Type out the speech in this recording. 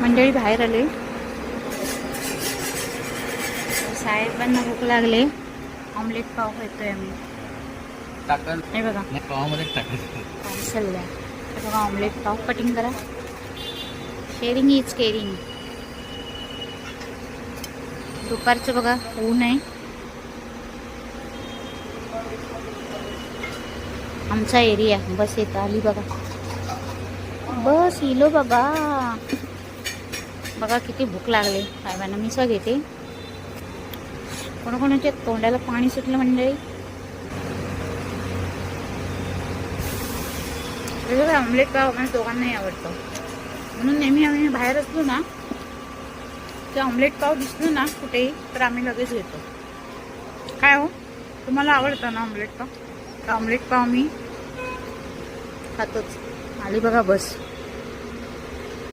मंडळी बाहेर आले. साहेबांना भूक लागले. ऑमलेट पाव खातोय आम्ही. बघा. पावामध्ये बघा ऑमलेट पाव. कटिंग करा. शेअरिंग इज केअरिंग दुपारचं बघा ऊन आहे. आमचा एरिया बस येत. आली बघा. बस इलो बाबा. बघा किती भूक लागली. साहेबांना मिसळ घेते. कोणाकोणाच्या तोंडाला पाणी सुटलं मंडळी? वेगळं ऑमलेट पाव आम्हाला दोघांनाही आवडतं. म्हणून नेहमी आम्ही बाहेर असलो ना ते ऑमलेट पाव दिसलो ना कुठेही तर आम्ही लगेच घेतो. काय हो? तुम्हाला आवडतं ना ऑमलेट पाव? तर ऑमलेट पाव मी खातोच. आली बघा बस.